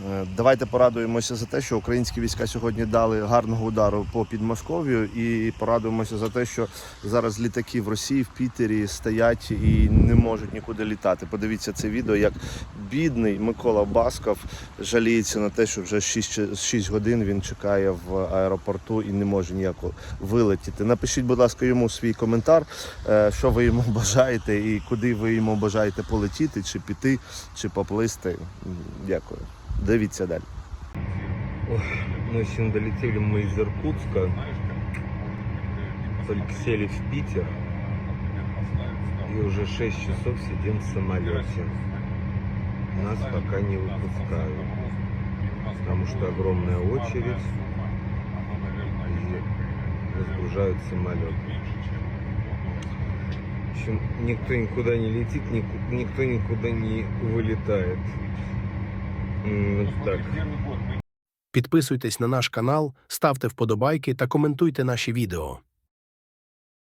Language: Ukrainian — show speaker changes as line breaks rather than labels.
Е, Давайте порадуємося за те, що українські війська сьогодні дали гарного удару по Підмосков'ю, і порадуємося за те, що зараз літаки в Росії, в Пітері стоять і не можуть нікуди літати. Подивіться це відео, як бідний Микола Басков жаліється на те, що вже 6, 6 годин він чекає в аеропорту і не може ніяко вилетіти. Напишіть, будь ласка, йому свій коментар, е, що ви йому бажаєте і куди ви йому бажаєте полетіти, чи піти, чи поплисти. Дякую. Дивіться далі.
Мы сегодня долетели мы из Иркутска, только сели в Питер и уже 6 часов сидим в самолете. Нас пока не выпускают, потому что огромная очередь и разгружают самолет. В общем, никто никуда не летит, ник- никто никуда не вылетает.
Підписуйтесь на наш канал, ставте вподобайки та коментуйте наші відео.